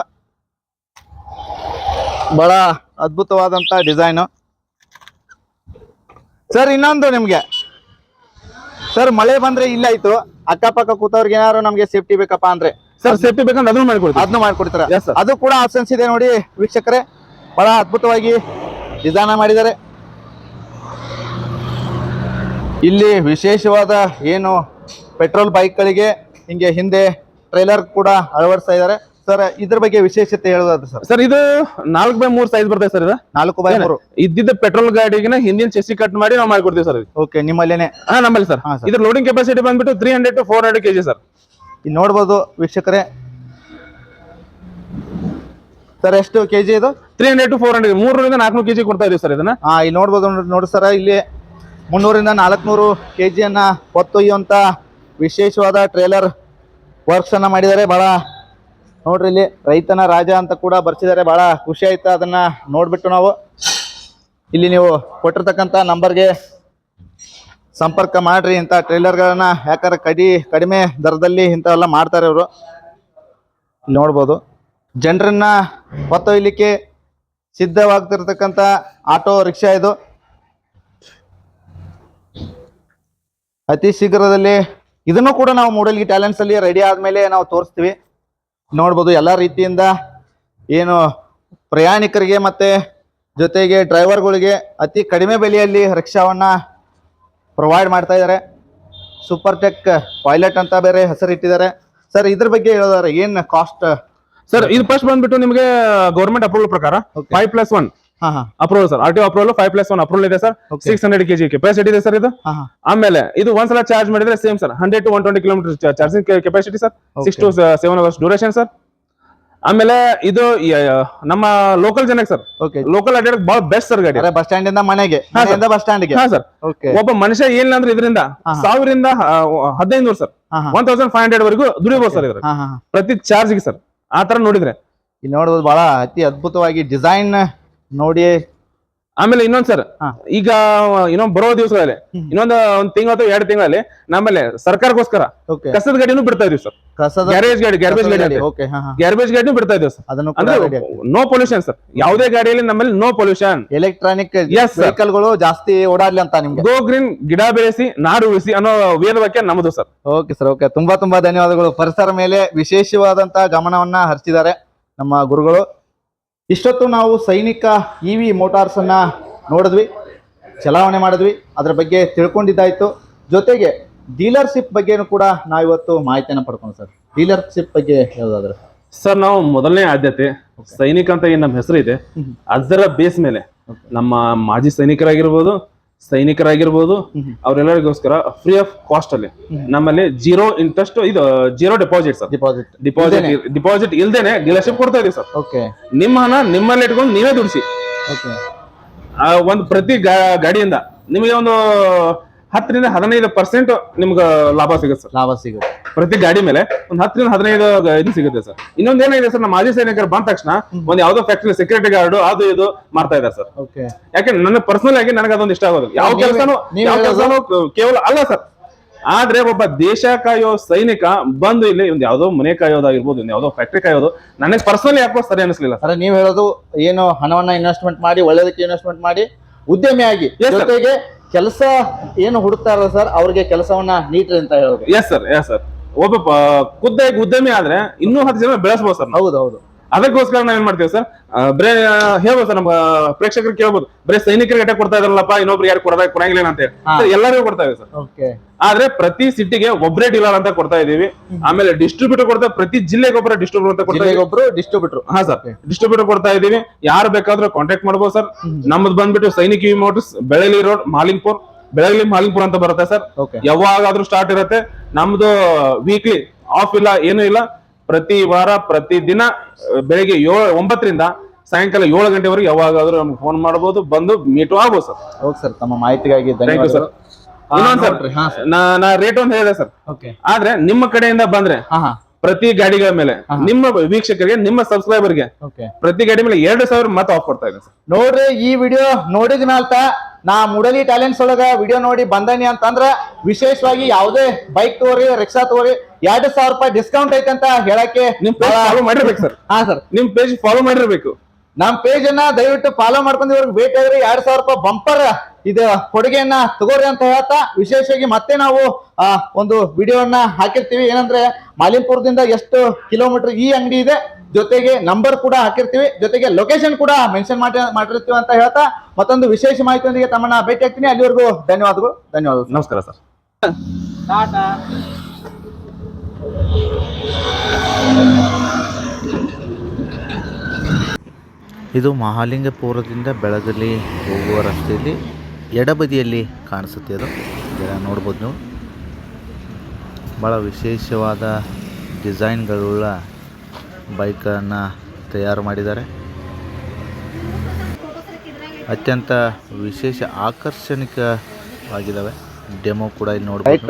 ಬಹಳ ಅದ್ಭುತವಾದಂತ ಡಿಸೈನ್ ಸರ್ ಇನ್ನೊಂದು ನಿಮ್ಗೆ. ಸರ್ ಮಳೆ ಬಂದ್ರೆ ಇಲ್ಲಾಯ್ತು. ಅಕ್ಕಪಕ್ಕ ಕೂತವ್ರಿಗೆ ಏನಾದ್ರು ನಮ್ಗೆ ಸೇಫ್ಟಿ ಬೇಕಪ್ಪ ಅಂದ್ರೆ. ಸರ್ ಸೇಫ್ಟಿ ಬೇಕಂದ್ರೆ ಅದನ್ನು ಮಾಡ್ಕೊಡ್ತಾರೆ? ಅದನ್ನು ಮಾಡ್ಕೊಡ್ತಾರೆ? ಅದು ಕೂಡ ಆಪ್ಷನ್ಸ್ ಇದೆ ನೋಡಿ ವೀಕ್ಷಕರೇ. ಬಹಳ ಅದ್ಭುತವಾಗಿ ನಿಧಾನ ಮಾಡಿದ್ದಾರೆ. ಇಲ್ಲಿ ವಿಶೇಷವಾದ ಏನು ಪೆಟ್ರೋಲ್ ಬೈಕ್ಗಳಿಗೆ ಹಿಂಗೆ ಹಿಂದೆ ಟ್ರೈಲರ್ ಕೂಡ ಅಳವಡಿಸ್ತಾ ಇದ್ದಾರೆ. ಸರ್ ಇದ್ರ ಬಗ್ಗೆ ವಿಶೇಷತೆ ಹೇಳೋದಾದ್ರೆ ಸರ್. ಸರ್ ಇದು ನಾಲ್ಕು ಬೈ ಮೂರ್ ಸೈಜ್ ಬರ್ತದೆ ಸರ್ ಇದು. ನಾಲ್ಕು ಬೈ ಮೂರು. ಇದ್ದಿದ್ದ ಪೆಟ್ರೋಲ್ ಗಾಡಿಗೆ ಹಿಂದಿನ ಚೆಸಿ ಕಟ್ ಮಾಡಿ ನಾವು ಮಾಡಿಕೊಡ್ತೀವಿ ಸರ್ ಓಕೆ ನಿಮ್ಮಲ್ಲೇನೆ. ಹಾ ನಮ್ಮಲ್ಲಿ ಸರ್. ಇದ್ರ ಲೋಡಿಂಗ್ ಕೆಪಾಸಿಟಿ ಬಂದ್ಬಿಟ್ಟು three hundred to four hundred KG sir. ಇಲ್ಲಿ ನೋಡ್ಬೋದು ವೀಕ್ಷಕರೇ. ಸರ್ ಎಷ್ಟು ಕೆ ಜಿ ಇದು? Three hundred to four hundred ಮೂರರಿಂದ ನಾಲ್ಕು ಕೆಜಿ ಕೊಡ್ತಾ ಇದೀವಿ ಸರ್ ಇದನ್ನ. ಹಾ ಇಲ್ಲಿ ನೋಡ್ಬೋದು ನೋಡಿ- ಸರ್ ಇಲ್ಲಿ ಮುನ್ನೂರಿಂದ ನಾಲ್ಕುನೂರು ಕೆ ಜಿಯನ್ನ ಹೊತ್ತೊಯ್ಯುವಂತ ವಿಶೇಷವಾದ ಟ್ರೇಲರ್ ವರ್ಕ್ಸ್ ಅನ್ನ ಮಾಡಿದ್ದಾರೆ. ಬಹಳ ನೋಡ್ರಿ ಇಲ್ಲಿ ರೈತನ ರಾಜ ಅಂತ ಕೂಡ ಬರ್ಸಿದ್ದಾರೆ. ಬಹಳ ಖುಷಿ ಆಯ್ತು ಅದನ್ನ ನೋಡ್ಬಿಟ್ಟು ನಾವು. ಇಲ್ಲಿ ನೀವು ಕೊಟ್ಟಿರ್ತಕ್ಕಂಥ ನಂಬರ್ಗೆ ಸಂಪರ್ಕ ಮಾಡ್ರಿ ಇಂಥ ಟ್ರೇಲರ್ಗಳನ್ನ ಯಾಕಂದ್ರೆ ಕಡಿ, ಕಡಿಮೆ ದರದಲ್ಲಿ ಇಂಥವೆಲ್ಲ ಮಾಡ್ತಾರೆ ಇವರು. ಇಲ್ಲಿ ನೋಡ್ಬೋದು. ಜನರನ್ನ ಹೊತ್ತೊಯ್ಯಲಿಕ್ಕೆ ಸಿದ್ಧವಾಗ್ತಿರ್ತಕ್ಕಂಥ ಆಟೋ, ರಿಕ್ಷಾ ಇದು. ಅತಿ ಶೀಘ್ರದಲ್ಲಿ ಇದನ್ನು ಕೂಡ ನಾವು ಮೂಡಲ್ಗಿ ಟ್ಯಾಲೆಂಟ್ಸ್ ಅಲ್ಲಿ ರೆಡಿ ಆದ್ಮೇಲೆ ನಾವು ತೋರಿಸ್ತೀವಿ. ನೋಡ್ಬೋದು ಎಲ್ಲ ರೀತಿಯಿಂದ ಏನು ಪ್ರಯಾಣಿಕರಿಗೆ ಮತ್ತು ಜೊತೆಗೆ ಡ್ರೈವರ್ಗಳಿಗೆ ಅತಿ ಕಡಿಮೆ ಬೆಲೆಯಲ್ಲಿ ರಿಕ್ಷಾವನ್ನು ಪ್ರೊವೈಡ್ ಮಾಡ್ತಾ ಇದ್ದಾರೆ. ಸೂಪರ್ ಟೆಕ್ ಪೈಲಟ್ ಅಂತ ಬೇರೆ ಹೆಸರಿಟ್ಟಿದ್ದಾರೆ. ಸರ್ ಇದ್ರ ಬಗ್ಗೆ ಹೇಳೋದಾರೆ ಏನು ಕಾಸ್ಟ್ ಸರ್ ಇದು ಫಸ್ಟ್ ಬಂದ್ಬಿಟ್ಟು ನಿಮಗೆ ಗೌರ್ಮೆಂಟ್ ಅಪ್ರೂವಲ್ ಪ್ರಕಾರ. Five plus one approval sir R T approval five plus one approval ಇದೆ sir. Six hundred KG capacity ಇದೆ ಸರ್ ಇದು? ಆಮೇಲೆ ಇದು ಒಂದ್ಸಲ ಚಾರ್ಜ್ ಮಾಡಿದ್ರೆ same sir hundred to one twenty kilometre charging capacity sir six to seven hours duration sir ಆಮೇಲೆ ಇದು ನಮ್ಮ ಲೋಕಲ್ ಜನಕ್ಕೆ ಸರ್ ಲೋಕಲ್ ಅಡ್ಡಾಡಕ್ ಬಹಳ ಬೆಸ್ಟ್ ಸರ್ ಗಾಡಿ ಬಸ್ ಸ್ಟ್ಯಾಂಡ್ ಇಂದ ಮನೆಗೆ. ಬಸ್ ಸ್ಟ್ಯಾಂಡ್ಗೆ ಹಾ ಸರ್ ಒಬ್ಬ ಮನುಷ್ಯ ಏನಿಲ್ಲ ಅಂದ್ರೆ ಇದರಿಂದ. ಸಾವಿರದಿಂದ ಹದಿನೈದು ನೂರು sir one thousand five hundred ವರೆಗೂ ದುಡಿಬಹುದು ಸರ್ ಇದ್ರ ಪ್ರತಿ ಚಾರ್ಜ್ಗೆ ಸರ್ ಆ ತರ ನೋಡಿದ್ರೆ. ಇಲ್ಲಿ ನೋಡಬಹುದು ಬಹಳ ಅತಿ ಅದ್ಭುತವಾಗಿ ಡಿಸೈನ್ ನೋಡಿ. ಆಮೇಲೆ ಇನ್ನೊಂದ್ ಸರ್ ಹಾ. ಈಗ ಇನ್ನೊಂದ್ ಬರೋ ದಿವಸಗಳಲ್ಲಿ ಇನ್ನೊಂದ್ ಒಂದ್ ತಿಂಗಳ ಅಥವಾ ಎರಡು ತಿಂಗಳಲ್ಲಿ ನಮ್ಮಲ್ಲಿ ಸರ್ಕಾರಕ್ಕೋಸ್ಕರ ಓಕೆ ಕಸದ ಗಾಡಿನೂ ಬಿಡ್ತಾ ಇದೀವಿ ಸರ್. ಕಸದ ಗ್ಯಾರೇಜ್ ಗಾಡಿ ಗ್ಯಾರ್ಬೇಜ್ ಗಾಡಿ ಓಕೆ ಹಾ ಹಾ. ಗ್ಯಾರ್ಬೇಜ್ ಗಾಡಿನೂ ಬಿಡ್ತಾ ಇದೀವಿ ಸರ್. ಅದನ್ನು ಕೂಡ ಅಂದ್ರೆ ನೋ ಪೊಲ್ಯೂಷನ್ ಸರ್. ಯಾವುದೇ ಗಾಡಿಯಲ್ಲಿ ನಮ್ಮಲ್ಲಿ no pollution electronic Yes, sir. ವೆಹಿಕಲ್ಗಳು ಜಾಸ್ತಿ ಓಡಾಡ್ಲಿ ಅಂತ ನಿಮ್ಗೆ. ಗೋ ಗ್ರೀನ್ ಗಿಡ ಬೆಳೆಸಿ ನಾಡು ಉಳಿಸಿ ಅನ್ನೋ ವೇದ ವಾಕ್ಯ ನಮ್ಮದು ಸರ್. ಓಕೆ ಸರ್ ಓಕೆ ತುಂಬಾ ತುಂಬಾ ಧನ್ಯವಾದಗಳು. ಪರಿಸರ ಮೇಲೆ ವಿಶೇಷವಾದಂತಹ ಗಮನವನ್ನ ಹರಿಸಿದ್ದಾರೆ ನಮ್ಮ ಗುರುಗಳು. ಇಷ್ಟೊತ್ತು ನಾವು ಸೈನಿಕ ಇ ವಿ ಮೋಟಾರ್ಸನ್ನು ನೋಡಿದ್ವಿ ಚಲಾವಣೆ ಮಾಡಿದ್ವಿ ಅದರ ಬಗ್ಗೆ ತಿಳ್ಕೊಂಡಿದ್ದಾಯಿತು. ಜೊತೆಗೆ ಡೀಲರ್ಶಿಪ್ ಬಗ್ಗೆನೂ ಕೂಡ ನಾವಿವತ್ತು ಮಾಹಿತಿಯನ್ನು ಪಡ್ಕೊಂಡು ಸರ್. ಡೀಲರ್ಶಿಪ್ ಬಗ್ಗೆ ಹೇಳೋದಾದ್ರೆ. ಸರ್ ನಾವು ಮೊದಲನೇ ಆದ್ಯತೆ ಸೈನಿಕ ಅಂತ ಏನು ನಮ್ಮ ಹೆಸರು ಇದೆ ಅದರ ಬೇಸ್ ಮೇಲೆ ನಮ್ಮ ಮಾಜಿ ಸೈನಿಕರಾಗಿರ್ಬೋದು ಸೈನಿಕರಾಗಿರ್ಬೋದು ಅವರೆಲ್ಲರಿಗೋಸ್ಕರ ಫ್ರೀ ಆಫ್ ಕಾಸ್ಟ್ ಅಲ್ಲಿ. ನಮ್ಮಲ್ಲಿ ಜೀರೋ ಇಂಟ್ರೆಸ್ಟ್ ಇದು zero deposit sir deposit deposit deposit ಇಲ್ದೇನೆ ಡೀಲರ್ಶಿಪ್ ಕೊಡ್ತಾ ಇದೀವಿ ಸರ್ ಓಕೆ ನಿಮ್ಮ ಹಣ ನಿಮ್ಮಲ್ಲಿ ಇಟ್ಕೊಂಡು ನೀವೇ ದುಡಿಸಿ. ಓಕೆ ಆ ಒಂದು ಪ್ರತಿ ಗಾಡಿಯಿಂದ ನಿಮಗೆ ಒಂದು ಹತ್ತರಿಂದ ಹದಿನೈದು ಪರ್ಸೆಂಟ್ ನಿಮ್ಗೆ ಲಾಭ ಸಿಗುತ್ತೆ ಸರ್. ಲಾಭ ಸಿಗುತ್ತೆ. ಪ್ರತಿ ಗಾಡಿ ಮೇಲೆ ಒಂದ್ ಹತ್ತರಿಂದ ಹದಿನೈದು ಇದು ಸಿಗುತ್ತೆ ಸರ್. ಇನ್ನೊಂದ್ ಏನಾಗಿದೆ ಸರ್ ನಮ್ಮ ಮಾಜಿ ಸೈನಿಕರು ಬಂದ ತಕ್ಷಣ ಒಂದ್ ಯಾವ್ದೋ ಫ್ಯಾಕ್ಟ್ರಿ ಸೆಕ್ಯೂರಿಟಿ ಗಾರ್ಡ್ ಅದು ಇದು ಮಾಡ್ತಾ ಇದ್ದಾರೆ ಸರ್. ಯಾಕೆ ನನ್ನ ಪರ್ಸನಲ್ ಆಗಿ ನನಗೆ ಅದೊಂದು ಇಷ್ಟ ಆಗೋದು ಯಾವ ಕೆಲಸನೂ ಯಾವ? ಕೆಲಸನೂ ಕೇವಲ ಅಲ್ಲ ಸರ್. ಆದ್ರೆ ಒಬ್ಬ ದೇಶ ಕಾಯೋ ಸೈನಿಕ ಬಂದು ಇಲ್ಲಿ ಒಂದು ಯಾವ್ದೋ ಮನೆ ಕಾಯೋದಾಗಿರ್ಬೋದು ಒಂದು ಯಾವ್ದೋ ಫ್ಯಾಕ್ಟ್ರಿ ಕಾಯೋದು ನನಗೆ ಪರ್ಸನಲಿ ಯಾಕೋ ಸರಿ ಅನಿಸ್ಲಿಲ್ಲ ಸರ್. ನೀವು ಹೇಳೋದು ಏನು ಹಣವನ್ನ ಇನ್ವೆಸ್ಟ್ಮೆಂಟ್ ಮಾಡಿ ಒಳ್ಳೇದಕ್ಕೆ ಇನ್ವೆಸ್ಟ್ಮೆಂಟ್ ಮಾಡಿ ಉದ್ಯಮಿಯಾಗಿ. ಜೊತೆಗೆ ಕೆಲಸ ಏನು ಹುಡುಕ್ತಾರ ಸರ್? ಅವ್ರಿಗೆ ಕೆಲಸವನ್ನ ನೀಟ್ರಿ ಅಂತ ಹೇಳೋದು ಎಸ್ ಸರ್ ಎಸ್ ಸರ್ ಒಬ್ಬ ಪ- ಖುದ್ದಾಗಿ ಉದ್ಯಮಿ ಆದ್ರೆ ಇನ್ನೂ ಹತ್ತು ಜನ ಬೆಳೆಸ್ಬೋದು ಸರ್ ನಾವು. ಹೌದು ಹೌದು. ಅದಕ್ಕೋಸ್ಕರ ನಾವ್ ಏನ್ ಮಾಡ್ತೀವಿ ಸರ್? ಬ್ರೇ ಹೇಳ್ಬೋದು ಸರ್ ನಮ್ಮ ಪ್ರೇಕ್ಷಕರು ಕೇಳ್ಬೋದು. ಬರೇ ಸೈನಿಕರಿಗೆ ಅಟ್ಯಾಕ್ ಕೊಡ್ತಾ ಇದ್ರಲ್ಲಪ್ಪ ಇನ್ನೊಬ್ರು ಯಾರು ಕೊಡದಾಗ ಕೊಡಂಗಿಲ್ಲ ಅಂತ ಹೇಳಿ. ಎಲ್ಲರಿಗೂ ಕೊಡ್ತಾ ಇದೆ ಸರ್. ಆದ್ರೆ ಪ್ರತಿ ಸಿಟಿಗೆ ಒಬ್ಬರೇ ಡೀಲರ್ ಅಂತ ಕೊಡ್ತಾ ಇದೀವಿ ಆಮೇಲೆ ಡಿಸ್ಟ್ರಿಬ್ಯೂಟರ್ ಕೊಡ್ತಾ ಪ್ರತಿ ಜಿಲ್ಲೆಗೆ ಒಬ್ಬರ ಡಿಸ್ಟ್ರಿಬ್ಯೂಟರ್ ಅಂತ ಕೊಡ್ತಾ ಒಬ್ರು ಡಿಸ್ಟ್ರಿಬ್ಯೂಟರ್ ಹಾ ಸರ್ ಡಿಸ್ಟ್ರಿಬ್ಯೂಟರ್ ಕೊಡ್ತಾ ಇದೀವಿ ಯಾರು ಬೇಕಾದ್ರೂ ಕಾಂಟ್ಯಾಕ್ಟ್ ಮಾಡ್ಬೋದು ಸರ್. ನಮ್ದು ಬಂದ್ಬಿಟ್ಟು Sainik V motors Belagali road Mahalingpur. Belagali Mahalingpur ಅಂತ ಬರುತ್ತೆ ಸರ್. ಯಾವಾಗಾದ್ರೂ ಸ್ಟಾರ್ಟ್ ಇರುತ್ತೆ. ನಮ್ದು ವೀಕ್ಲಿ ಆಫ್ ಇಲ್ಲ ಏನು ಇಲ್ಲ. ಪ್ರತಿ ವಾರ ಪ್ರತಿ ದಿನ ಬೆಳಿಗ್ಗೆ ಏಳು ಒಂಬತ್ತರಿಂದ ಸಾಯಂಕಾಲ ಏಳು ಗಂಟೆವರೆಗೆ ಯಾವಾಗಾದ್ರೂ ನಮ್ಗೆ ಫೋನ್ ಮಾಡಬಹುದು ಬಂದು ಮೀಟು ಆಗ್ಬೋದು ಸರ್. ಓಕೆ ಸರ್ ತಮ್ಮ ಮಾಹಿತಿಗಾಗಿ ಥ್ಯಾಂಕ್ ಯು ಸರ್. ಸರ್ ನೋಡ್ರಿ, ಹಾ ಸರ್. ನಾ ನಾ ರೇಟ್ ಒಂದು ಹೇಳಿದೆ ಸರ್. ಓಕೆ. ಆದ್ರೆ ನಿಮ್ಮ ಕಡೆಯಿಂದ ಬಂದ್ರೆ ಹಾ ಹಾ. ಪ್ರತಿ ಗಾಡಿಗಳ ಮೇಲೆ ನಿಮ್ಮ ವೀಕ್ಷಕರಿಗೆ ನಿಮ್ಮ ಸಬ್ಸ್ಕ್ರೈಬರ್ಗೆ ಓಕೆ. ಪ್ರತಿ ಗಾಡಿ ಮೇಲೆ ಎರಡು ಸಾವಿರ ಮತ್ತೆ ಆಫ್ ಕೊಡ್ತಾ ಇದೆ ಸರ್. ನೋಡ್ರಿ ಈ ವಿಡಿಯೋ ನೋಡಿದ ಮ್ಯಾಲ್ತ ನಾ ಮುಡಲಿ ಟ್ಯಾಲೆಂಟ್ಸ್ ಒಳಗ ವಿಡಿಯೋ ನೋಡಿ ಬಂದನಿ ಅಂತಂದ್ರ ವಿಶೇಷವಾಗಿ ಯಾವುದೇ ಬೈಕ್ ತಗೋರಿ ರಿಕ್ಷಾ ತಗೋರಿ ಎರಡು ಸಾವಿರ ರೂಪಾಯಿ ಡಿಸ್ಕೌಂಟ್ ಐತೆ ಅಂತ ಹೇಳಕ್ಕೆ ನಿಮ್ ಪೇಜ್ ಫಾಲೋ ಮಾಡಿರ್ಬೇಕು ಸರ್. ಹಾ ಸರ್. ನಿಮ್ ಪೇಜ್ ಫಾಲೋ ಮಾಡಿರ್ಬೇಕು. ನಮ್ ಪೇಜ್ ಅನ್ನ ದಯವಿಟ್ಟು ಫಾಲೋ ಮಾಡ್ಕೊಂಡು ಇವ್ರಿಗೆ ಬೇಕಾದ್ರೆ ಎರಡ್ ಸಾವಿರ ರೂಪಾಯಿ ಬಂಪರ್ ಇದು ಕೊಡುಗೆಯನ್ನ ತಗೋರಿ ಅಂತ ಹೇಳ್ತಾ ವಿಶೇಷವಾಗಿ ಮತ್ತೆ ನಾವು ಆ, ಒಂದು ವಿಡಿಯೋವನ್ನ ಹಾಕಿರ್ತೀವಿ. ಏನಂದ್ರೆ ಮಾಲಿಂಪುರದಿಂದ ಎಷ್ಟು ಕಿಲೋಮೀಟರ್ ಈ ಅಂಗಡಿ ಇದೆ ಜೊತೆಗೆ ನಂಬರ್ ಕೂಡ ಹಾಕಿರ್ತೀವಿ. ಜೊತೆಗೆ ಲೊಕೇಶನ್ ಕೂಡ ಮೆನ್ಷನ್ ಮಾಡಿ ಮಾಡಿರ್ತೀವಿ ಅಂತ ಹೇಳ್ತಾ ಮತ್ತೊಂದು ವಿಶೇಷ ಮಾಹಿತಿಯೊಂದಿಗೆ ತಮ್ಮನ್ನ ಭೇಟಿ ಆಗ್ತೀನಿ ಅಲ್ಲಿವರೆಗೂ ಧನ್ಯವಾದಗಳು. ಧನ್ಯವಾದಗಳು ನಮಸ್ಕಾರ ಸರ್. ಇದು ಮಹಾಲಿಂಗಪುರದಿಂದ ಬೆಳಗಲಿ ಹೋಗುವ ರಸ್ತೆಯಲ್ಲಿ ಎಡಬದಿಯಲ್ಲಿ ಕಾಣಿಸುತ್ತೆ ಅದು. ಇದನ್ನ ನೋಡ್ಬೋದು ನೀವು. ಭಾಳ ವಿಶೇಷವಾದ ಡಿಸೈನ್ಗಳುಳ್ಳ ಬೈಕನ್ನು ತಯಾರು ಮಾಡಿದ್ದಾರೆ. ಅತ್ಯಂತ ವಿಶೇಷ ಆಕರ್ಷಣಿಕವಾಗಿದ್ದಾವೆ. ಡೆಮೋ ಕೂಡ ಇಲ್ಲಿ ನೋಡ್ಬೋದು.